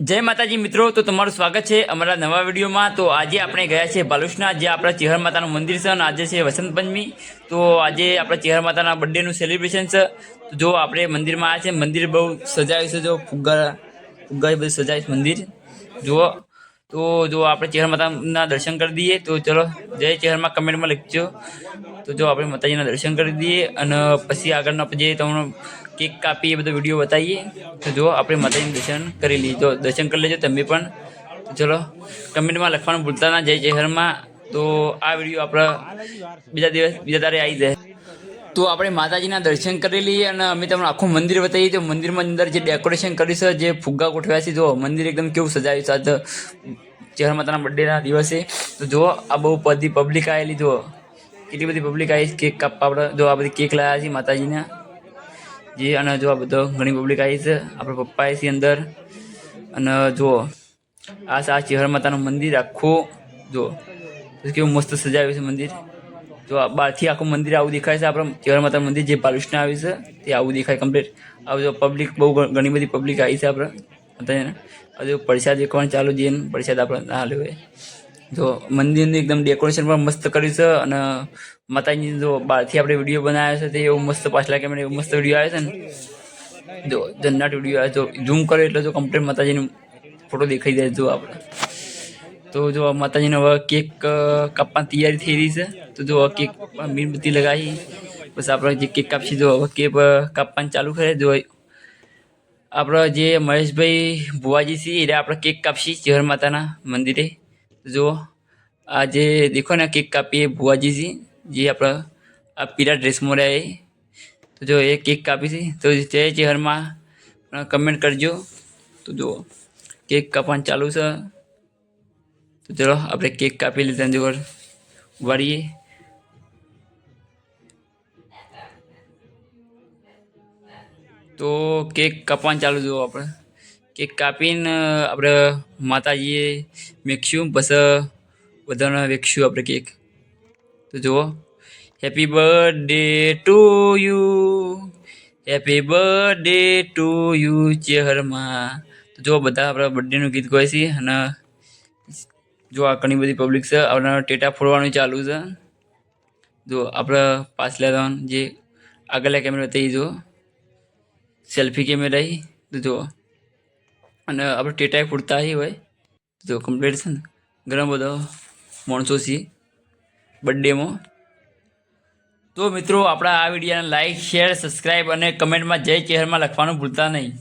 જય માતાજી મિત્રો, તો તમારું સ્વાગત છે અમારા નવા વિડીયોમાં. તો આજે આપણે ગયા છે બાલુશના જે આપણા ચિહર માતાનું મંદિર છે અને આજે છે વસંત પંચમી. તો આજે આપણા ચિહર માતાના બર્થડેનું સેલિબ્રેશન છે. તો જો આપણે મંદિરમાં આવ્યા છે, મંદિર બહુ સજાયું છે, જો ફુગ્ગા ફુગ્ગા બધું સજાવ્યું મંદિર. જુઓ. તો જો આપણે ચેહર માતાના દર્શન કરી દઈએ, તો ચલો જય ચેહરમાં કમેન્ટમાં લખજો. તો જો આપણે માતાજીના દર્શન કરી દઈએ અને પછી આગળનો જે તમને કેક કાપી એ બધો વીડિયો બતાવીએ. તો જો આપણે માતાજીનું દર્શન કરી લઈએ. જો દર્શન કરી લેજો તમે પણ. તો ચલો કમેન્ટમાં લખવાનું ભૂલતા ના, જય ચહેરમાં તો આ વીડિયો આપણા બીજા દિવસ, બીજા તારે આવી જાય. તો આપણે માતાજીના દર્શન કરી લઈએ અને અમે તમને આખું મંદિર બતાવીએ. તો મંદિરમાં અંદર જે ડેકોરેશન કર્યું છે, જે ફુગ્ગા ગોઠવ્યા છે, જો મંદિર એકદમ કેવું સજાવ્યું છે. આજ ચહેર માતાના બર્થડેના દિવસે, તો જુઓ, આ બહુ બધી પબ્લિક આવેલી જુઓ. કેટલી બધી પબ્લિક આવી કેક કાપવા આપણે જો આ બધી કેક લાવ્યા છીએ માતાજીના. જે, અને જો આ બધો ઘણી પબ્લિક આવી છે, આપણા પપ્પા છે અંદર. અને જુઓ, આ છે આ ચહેર માતાનું મંદિર, આખું, જુઓ. કેવું મસ્ત સજાવ્યું છે મંદિર. જો આ બહારથી આખું મંદિર આવું દેખાય છે, આપણા ચહેર માતાનું મંદિર, જે પાલુશના આવ્યું છે, તે આવું દેખાય કમ્પ્લીટ આવું પબ્લિક બહુ ઘણી બધી પબ્લિક આવી છે આપણે. માતાજીને હજુ પ્રસાદ વેકવાનું ચાલુ જઈએ ને પ્રસાદ આપણે ના હાલ્યો હોય જો મંદિરની એકદમ ડેકોરેશન પણ મસ્ત કર્યું છે અને માતાજી જો બહારથી આપણે વીડિયો બનાવ્યો છે તે એવું મસ્ત પાછલા કેમેરા એવું મસ્ત વીડિયો આવે છે ને. જો જન્નાટ વીડિયો આવે જો ઝૂમ કરો એટલે જો કમ્પ્લીટ માતાજીનો ફોટો દેખાઈ જાય જો આપણે. તો જો માતાજીનો હવે કેક કાપવાની તૈયારી થઈ રહી છે. તો જો કેક મીણબત્તી લગાવી. બસ આપણે જે કેક કાપશી જો હવે કેક કાપવાનું ચાલુ કરે. જો આપણા જે મહેશભાઈ ભુવાજી છે એટલે આપણે કેક કાપશી ચહર માતાના મંદિરે. જુઓ, આ જે દેખો ને કેક કાપીએ ભુવાજી છે જે આપણા આ પીળા ડ્રેસમાં રહે તો જો એ કેક કાપી છે, તો જય ચહેરમાં કમેન્ટ કરજો. તો જુઓ, કેક કાપવાનું ચાલુ છે. તો ચલો આપણે કેક કાપી લીધા જોર વાળીએ તો કેક કાપવાનું ચાલુ જુઓ આપણે. કેક કાપીને આપણે માતાજીએ મેકશું પછી બધાને વેચશું આપણે કેક. તો જુઓ. Happy birthday to you happy birthday to you ચેહરમાં. તો જુઓ, બધા આપણે બર્થડેનું ગીત ગાય છે અને જો આ ઘણી બધી પબ્લિક છે, આપણા ટેટા ફોડવાનું ચાલુ છે. જો આપણે પાછલા જે આગળના કેમેરા તે જો સેલ્ફી કેમેરા ઈ તો જો અને આપણે ટેટા ફૂટતા હી હોય જો કમ્પ્લીટ છે ને. ઘણા બધા માણસો છીએ. બર્થડેમાં તો મિત્રો, આપણા આ વિડીયોને લાઈક શેર સબસ્ક્રાઈબ અને કમેન્ટમાં જય ચહેરમાં લખવાનું ભૂલતા નહીં.